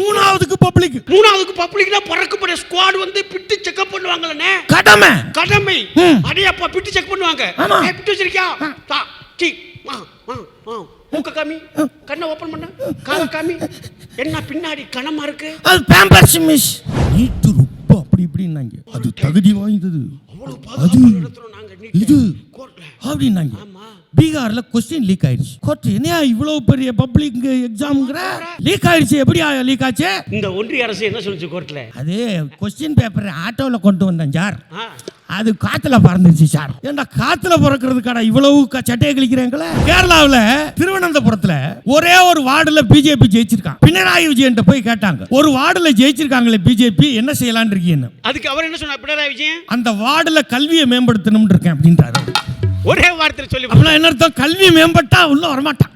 மூணாவதுக்கு public மூணாவதுக்கு பப்ளிக்னா பிறக்கப்பட squad வந்து பிட்டு checkup பண்ணுவாங்கல்லண்ணே கடமை. கடமை. அடே அப்பா பிட்டு செக் பண்ணுவாங்க. ஆமா. ஏய், பிட்டு வச்சிருக்கியா? தா டி மூக்க காமி. கண்ணை ஓபன் பண்ண. கால காமி. என்ன பின்னாடி கனமா இருக்கு? அது பேம்பர்ஸ் மிஸ் நீட்டு ரொம்ப அப்படி இப்படின்னாங்க. அது தகுதி வாய்ந்தது. அவ்வளவு அது இது. அப்படின்னாங்க. ஆமா. பீகார்ல கொஸ்டின் லீக் ஆயிடுச்சு. கோர்ட் என்னையா இவ்வளவு பெரிய பப்ளிக் எக்ஸாம்ங்கிற லீக் ஆயிடுச்சு. எப்படி லீக் ஆச்சு? இந்த ஒன்றிய அரசு என்ன சொல்லுச்சு கோர்ட்ல அது கொஸ்டின் பேப்பர் ஆட்டோவில் கொண்டு வந்தேன் சார். அது காத்துல பறந்துருச்சு சார். ஏன்டா காத்துல பறக்கிறதுக்கான இவ்வளவு சட்டையை கிழிக்கிறீங்களே? கேரளாவில் திருவனந்தபுரத்துல ஒரே ஒரு வார்டுல பிஜேபி ஜெயிச்சிருக்கான். பினராயி விஜயன் போய் கேட்டாங்க. ஒரு வார்டுல ஜெயிச்சிருக்காங்களே பிஜேபி என்ன செய்யலாம்னு இருக்கீங்கன்னு அதுக்கு அவர் என்ன சொன்னார்? பினராயி விஜயன்? அந்த வார்டுல கல்வியை மேம்படுத்தணும்னு இருக்கேன் அப்படின்றாரு ஒரே வார்த்தையில சொல்லி அப்படின்னா என்ன அர்த்தம்? கல்வி மேம்பட்டா உள்ள வரமாட்டான்.